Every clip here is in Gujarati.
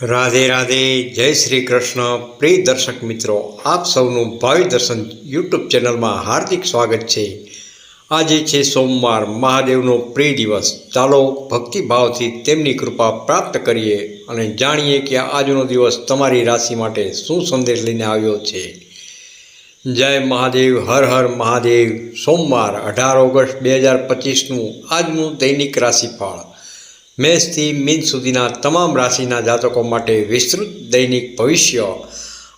રાધે રાધે, જય શ્રી કૃષ્ણ. પ્રિય દર્શક મિત્રો, આપ સૌનું ભાવિ દર્શન યુટ્યુબ ચેનલમાં હાર્દિક સ્વાગત છે. આજે છે સોમવાર, મહાદેવનો પ્રિય દિવસ. ચાલો ભક્તિભાવથી તેમની કૃપા પ્રાપ્ત કરીએ અને જાણીએ કે આજનો દિવસ તમારી રાશિ માટે શું સંદેશ લઈને આવ્યો છે. જય મહાદેવ, હર હર મહાદેવ. સોમવાર, અઢાર ઓગસ્ટ બે હજાર પચીસનું આજનું દૈનિક રાશિફળ. મેષથી મીન સુધીના તમામ રાશિના જાતકો માટે વિસ્તૃત દૈનિક ભવિષ્ય.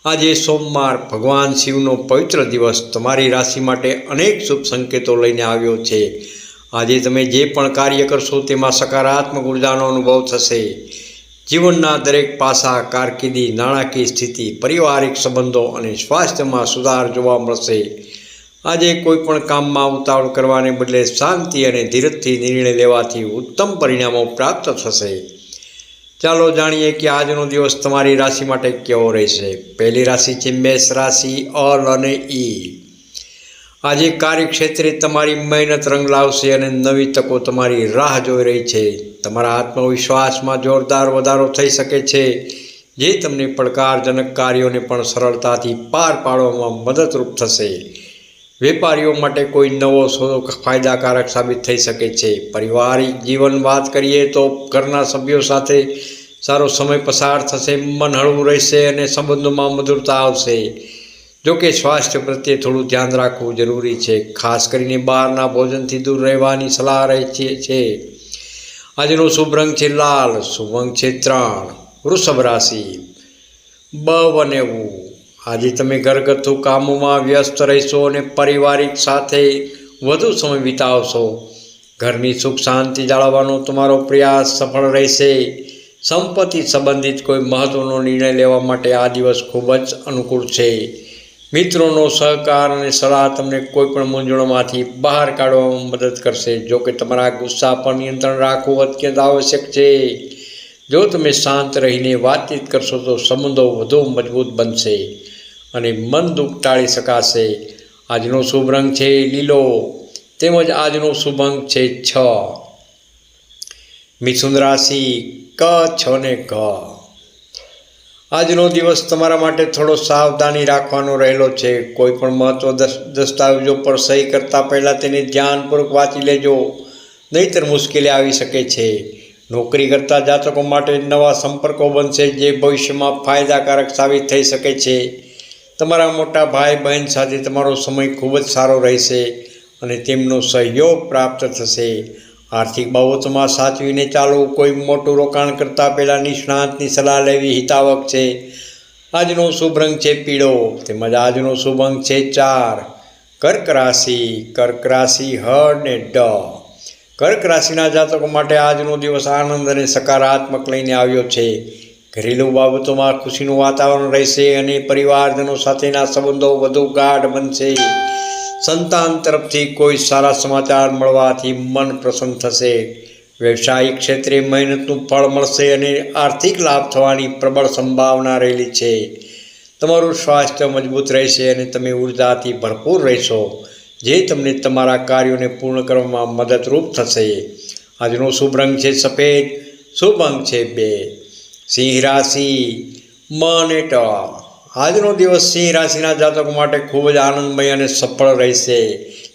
આજે સોમવાર ભગવાન શિવનો પવિત્ર દિવસ તમારી રાશિ માટે અનેક શુભ સંકેતો લઈને આવ્યો છે. આજે તમે જે પણ કાર્ય કરશો તેમાં સકારાત્મક ઉર્જાનો અનુભવ થશે. જીવનના દરેક પાસા, કારકિર્દી, નાણાકીય સ્થિતિ, પારિવારિક સંબંધો અને સ્વાસ્થ્યમાં સુધાર જોવા મળશે. આજે કોઈ પણ કામમાં ઉતાવળ કરવાને બદલે શાંતિ અને ધીરજથી નિર્ણય લેવાથી ઉત્તમ પરિણામો પ્રાપ્ત થશે. ચાલો જાણીએ કે આજનો દિવસ તમારી રાશિ માટે કેવો રહેશે? પહેલી રાશિ છે મેષ રાશિ, અલ અને ઈ. આજે કાર્યક્ષેત્રે તમારી મહેનત રંગ લાવશે અને નવી તકો તમારી રાહ જોઈ રહી છે. તમારા આત્મવિશ્વાસમાં જોરદાર વધારો થઈ શકે છે, જે તમને પડકારજનક કાર્યોને પણ સરળતાથી પાર પાડવામાં મદદરૂપ થશે. વેપારીઓ માટે કોઈ નવો ફાયદાકારક સાબિત થઈ શકે છે. પારિવારિક જીવન વાત કરીએ તો ઘરના સભ્યો સાથે સારો સમય પસાર થશે મન હળવું રહેશે અને સંબંધોમાં મધુરતા આવશે. જોકે સ્વાસ્થ્ય પ્રત્યે થોડું ધ્યાન રાખવું જરૂરી છે. ખાસ કરીને બહારના ભોજનથી દૂર રહેવાની સલાહ રહે છે આજનો શુભ રંગ છે લાલ, શુભ અંક છે ત્રણ. વૃષભ રાશિ. બ બનેવું આજે તમે ઘરગથ્થુ કામોમાં વ્યસ્ત રહેશો અને પારિવારિક સાથે વધુ સમય વિતાવશો. ઘરની સુખ શાંતિ જાળવવાનો તમારો પ્રયાસ સફળ રહેશે. સંપત્તિ સંબંધિત કોઈ મહત્વનો નિર્ણય લેવા માટે આ દિવસ ખૂબ જ અનુકૂળ છે. મિત્રોનો સહકાર અને સલાહ તમને કોઈપણ મૂંઝવણમાંથી બહાર કાઢવામાં મદદ કરશે. જો કે તમારા ગુસ્સા પર નિયંત્રણ રાખવું અત્યંત આવશ્યક છે. જો તમે શાંત રહીને વાતચીત કરશો તો સંબંધો વધુ મજબૂત બનશે. અને મન દુઃખ ટાળી શકાશે. આજનો શુભ રંગ છે લીલો, તેમજ આજનો શુભ અંક છે છ. મિથુન રાશિ ક, છ ને ક આજનો દિવસ તમારા માટે થોડો સાવધાની રાખવાનો રહેલો છે. કોઈ પણ મહત્વ દસ્તાવેજો પર સહી કરતાં પહેલાં તેને ધ્યાનપૂર્વક વાંચી લેજો. નહીતર મુશ્કેલી આવી શકે છે. નોકરી કરતા જાતકો માટે નવા સંપર્કો બનશે, જે ભવિષ્યમાં ફાયદાકારક સાબિત થઈ શકે છે. તમારા મોટા ભાઈ બહેન સાથે તમારો સમય ખૂબ જ સારો રહેશે અને તેમનો સહયોગ પ્રાપ્ત થશે. આર્થિક બાબતોમાં સાચવીને ચાલવું કોઈ મોટું રોકાણ કરતાં પહેલાં નિષ્ણાંતની સલાહ લેવી હિતાવક છે. આજનો શુભ રંગ છે પીળો, તેમજ આજનો શુભ અંક છે ચાર. કર્ક રાશિ કર્ક રાશિ હળ ને ડ. કર્ક રાશિના જાતકો માટે આજનો દિવસ આનંદ અને સકારાત્મક લઈને આવ્યો છે. ઘરેલું બાબતોમાં ખુશીનું વાતાવરણ રહેશે અને પરિવારજનો સાથેના સંબંધો વધુ ગાઢ બનશે. સંતાન તરફથી કોઈ સારા સમાચાર મળવાથી મન પ્રસન્ન થશે. વ્યવસાયિક ક્ષેત્રે મહેનતનું ફળ મળશે અને આર્થિક લાભ થવાની પ્રબળ સંભાવના રહેલી છે. તમારું સ્વાસ્થ્ય મજબૂત રહેશે અને તમે ઉર્જાથી ભરપૂર રહેશો, જે તમને તમારા કાર્યોને પૂર્ણ કરવામાં મદદરૂપ થશે. આજનો શુભ રંગ છે સફેદ, શુભ અંક છે બે. સિંહ રાશિ મને ટ. આજનો દિવસ સિંહ રાશિના જાતકો માટે ખૂબ જ આનંદમય અને સફળ રહેશે.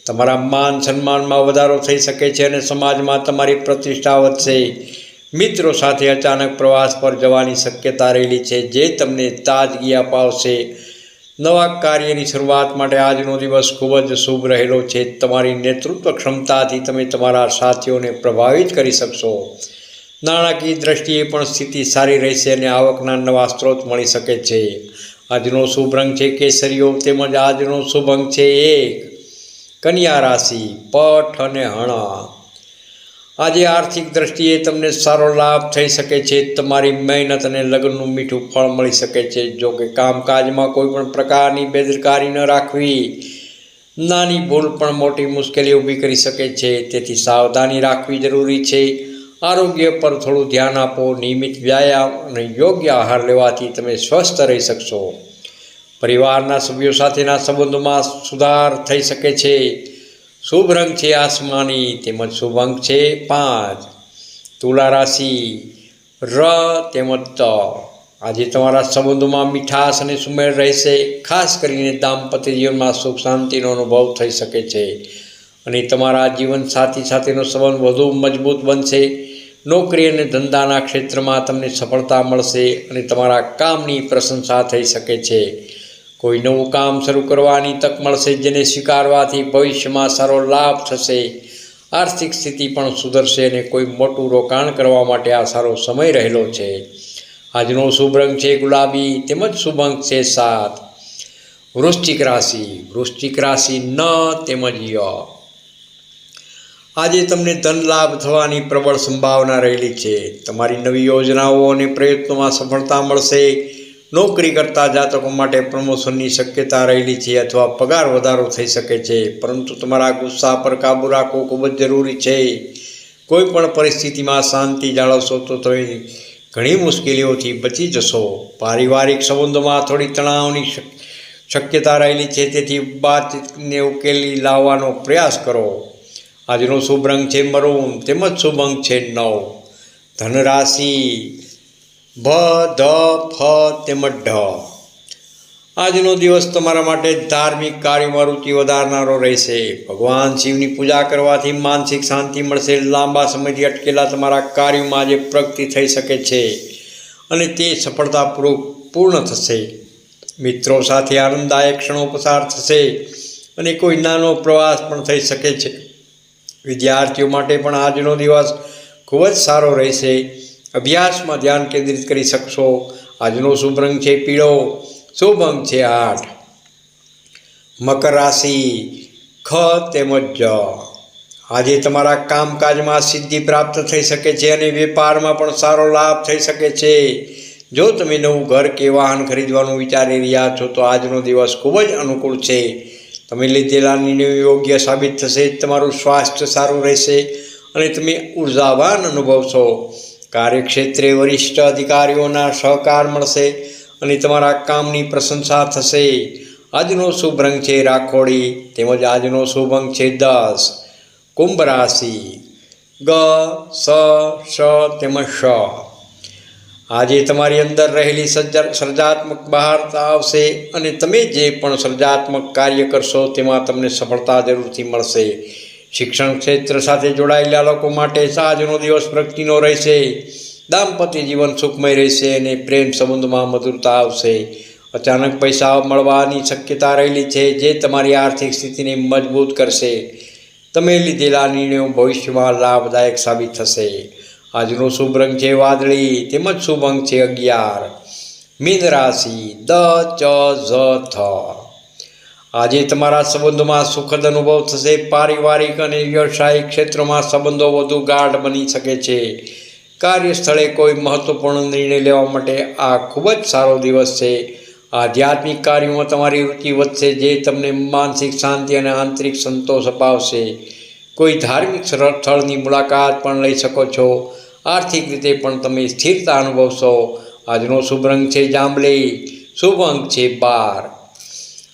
તમારા માન સન્માનમાં વધારો થઈ શકે છે અને સમાજમાં તમારી પ્રતિષ્ઠા વધશે. મિત્રો સાથે અચાનક પ્રવાસ પર જવાની શક્યતા રહેલી છે, જે તમને તાજગી અપાવશે. નવા કાર્યની શરૂઆત માટે આજનો દિવસ ખૂબ જ શુભ રહેલો છે. તમારી નેતૃત્વ ક્ષમતાથી તમે તમારા સાથીઓને પ્રભાવિત કરી શકશો. નાણાકીય દ્રષ્ટિએ પણ સ્થિતિ સારી રહેશે અને આવકના નવા સ્ત્રોત મળી શકે છે. આજનો શુભ રંગ છે કેસરીઓ તેમજ આજનો શુભ અંક છે એક. કન્યા રાશિ, પઠ અને હણ. આજે આર્થિક દ્રષ્ટિએ તમને સારો લાભ થઈ શકે છે. તમારી મહેનત અને લગ્નનું મીઠું ફળ મળી શકે છે. જો કે કામકાજમાં કોઈ પણ પ્રકારની બેદરકારી ન રાખવી. નાની ભૂલ પણ મોટી મુશ્કેલી ઊભી કરી શકે છે. તેથી સાવધાની રાખવી જરૂરી છે. આરોગ્ય પર થોડું ધ્યાન આપો, નિયમિત વ્યાયામ અને યોગ્ય આહાર લેવાથી તમે સ્વસ્થ રહી શકશો. પરિવારના સભ્યો સાથેના સંબંધોમાં સુધાર થઈ શકે છે. શુભ રંગ છે આસમાની, તેમજ શુભ અંક છે પાંચ. તુલા રાશિ, ર તેમજ ત. આજે તમારા સંબંધોમાં મીઠાશ અને સુમેળ રહેશે. ખાસ કરીને દાંપત્ય જીવનમાં સુખ શાંતિનો અનુભવ થઈ શકે છે. અને તમારા જીવન સાથી સાથેનો સંબંધ વધુ મજબૂત બનશે. નોકરી અને ધંધાના ક્ષેત્રમાં તમને સફળતા મળશે અને તમારા કામની પ્રશંસા થઈ શકે છે. કોઈ નવું કામ શરૂ કરવાની તક મળશે જેને સ્વીકારવાથી ભવિષ્યમાં સારો લાભ થશે. આર્થિક સ્થિતિ પણ સુધરશે અને કોઈ મોટું રોકાણ કરવા માટે આ સારો સમય રહેલો છે. આજનો શુભ રંગ છે ગુલાબી, તેમજ શુભ અંક છે સાત. વૃશ્ચિક રાશિ વૃશ્ચિક રાશિ ન તેમજ ય. આજે તમને ધન લાભ થવાની પ્રબળ સંભાવના રહેલી છે. તમારી નવી યોજનાઓ અને પ્રયત્નોમાં સફળતા મળશે. નોકરી કરતા જાતકો માટે પ્રમોશનની શક્યતા રહેલી છે અથવા પગાર વધારો થઈ શકે છે. પરંતુ તમારા ગુસ્સા પર કાબૂ રાખવો ખૂબ જ જરૂરી છે. કોઈ પણ પરિસ્થિતિમાં શાંતિ જાળવશો તો તમે ઘણી મુશ્કેલીઓથી બચી જશો. પારિવારિક સંબંધોમાં થોડી તણાવની શક્યતા રહેલી છે. તેથી વાતચીતને ઉકેલી લાવવાનો પ્રયાસ કરો. આજનો શુભ રંગ છે મરૂન તેમજ શુભ અંક છે નવ. ધનરાશિ ભ, ધ, ફ, તેમજ ઢ. આજનો દિવસ તમારા માટે ધાર્મિક કાર્યમાં રુચિ વધારનારો રહેશે. ભગવાન શિવની પૂજા કરવાથી માનસિક શાંતિ મળશે. લાંબા સમયથી અટકેલા તમારા કાર્યમાં આજે પ્રગતિ થઈ શકે છે અને તે સફળતાપૂર્વક પૂર્ણ થશે. મિત્રો સાથે આનંદદાયક ક્ષણો પસાર થશે અને કોઈ નાનો પ્રવાસ પણ થઈ શકે છે. વિદ્યાર્થીઓ માટે પણ આજનો દિવસ ખૂબ જ સારો રહેશે. અભ્યાસમાં ધ્યાન કેન્દ્રિત કરી શકશો. આજનો શુભ રંગ છે પીળો. શુભ અંક છે આઠ. મકર રાશિ, ખ તેમજ જ. આજે તમારા કામકાજમાં સિદ્ધિ પ્રાપ્ત થઈ શકે છે અને વેપારમાં પણ સારો લાભ થઈ શકે છે. જો તમે નવું ઘર કે વાહન ખરીદવાનું વિચારી રહ્યા છો તો આજનો દિવસ ખૂબ જ અનુકૂળ છે. તમે લીધેલા નિર્ણયો યોગ્ય સાબિત થશે, તમારું સ્વાસ્થ્ય સારું રહેશે અને તમે ઉર્જાવાન અનુભવશો કાર્યક્ષેત્રે વરિષ્ઠ અધિકારીઓના સહકાર મળશે અને તમારા કામની પ્રશંસા થશે. આજનો શુભ રંગ છે રાખોડી, તેમજ આજનો શુભ અંક છે દસ. કુંભ રાશિ. ગ, સ તેમજ શ આજે તમારી અંદર રહેલી સર્જાત્મક બહારતા આવશે અને તમે જે પણ સર્જાત્મક કાર્ય કરશો તેમાં તમને સફળતા જરૂરથી મળશે. શિક્ષણ ક્ષેત્ર સાથે જોડાયેલા લોકો માટે સાજનો દિવસ પ્રગતિનો રહેશે. દાંપત્ય જીવન સુખમય રહેશે અને પ્રેમ સંબંધમાં મધુરતા આવશે. અચાનક પૈસા મળવાની શક્યતા રહેલી છે જે તમારી આર્થિક સ્થિતિને મજબૂત કરશે. તમે લીધેલા નિર્ણયો ભવિષ્યમાં લાભદાયક સાબિત થશે. આજનો શુભ રંગ છે વાદળી, તેમજ શુભ અંક છે અગિયાર. મીન રાશિ દ, ચ, ઝ, થ. આજે તમારા સંબંધોમાં સુખદ અનુભવ થશે. પારિવારિક અને વ્યવસાયિક ક્ષેત્રોમાં સંબંધો વધુ ગાઢ બની શકે છે. કાર્યસ્થળે કોઈ મહત્વપૂર્ણ નિર્ણય લેવા માટે આ ખૂબ જ સારો દિવસ છે. આધ્યાત્મિક કાર્યોમાં તમારી રુચિ વધશે, જે તમને માનસિક શાંતિ અને આંતરિક સંતોષ અપાવશે. કોઈ ધાર્મિક સ્થળની મુલાકાત પણ લઈ શકો છો. આર્થિક રીતે પણ તમે સ્થિરતા અનુભવશો. આજનો શુભ રંગ છે જાંબલી, શુભ અંક છે બાર.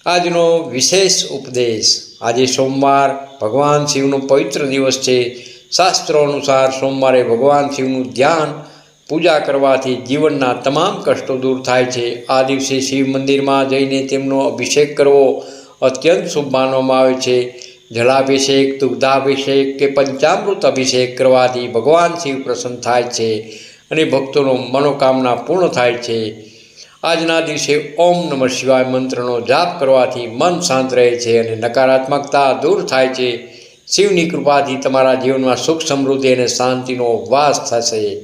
આજનો વિશેષ ઉપદેશ, આજે સોમવાર ભગવાન શિવનો પવિત્ર દિવસ છે. શાસ્ત્રો અનુસાર સોમવારે ભગવાન શિવનું ધ્યાન, પૂજા કરવાથી જીવનના તમામ કષ્ટો દૂર થાય છે. આ દિવસે શિવ મંદિરમાં જઈને તેમનો અભિષેક કરવો અત્યંત શુભ માનવામાં આવે છે. જલાભિષેક દુગ્ધાભિષેક કે પંચામૃત અભિષેક કરવાથી ભગવાન શિવ પ્રસન્ન થાય છે અને ભક્તોનો મનોકામના પૂર્ણ થાય છે. આજના દિવસે ઓમ નમઃ શિવાય મંત્રનો જાપ કરવાથી મન શાંત રહે છે અને નકારાત્મકતા દૂર થાય છે. શિવની કૃપાથી તમારા જીવનમાં સુખ સમૃદ્ધિ અને શાંતિનો વાસ થશે.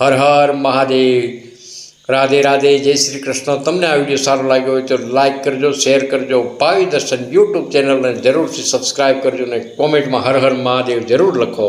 હર હર મહાદેવ. રાધે રાધે, જય શ્રી કૃષ્ણ. તમને આ વીડિયો સારો લાગ્યો હોય તો લાઇક કરજો શેર કરજો, ભાવિ દર્શન યુટ્યુબ ચેનલને જરૂરથી સબસ્ક્રાઈબ કરજો અને કોમેન્ટમાં હર હર મહાદેવ જરૂર લખો.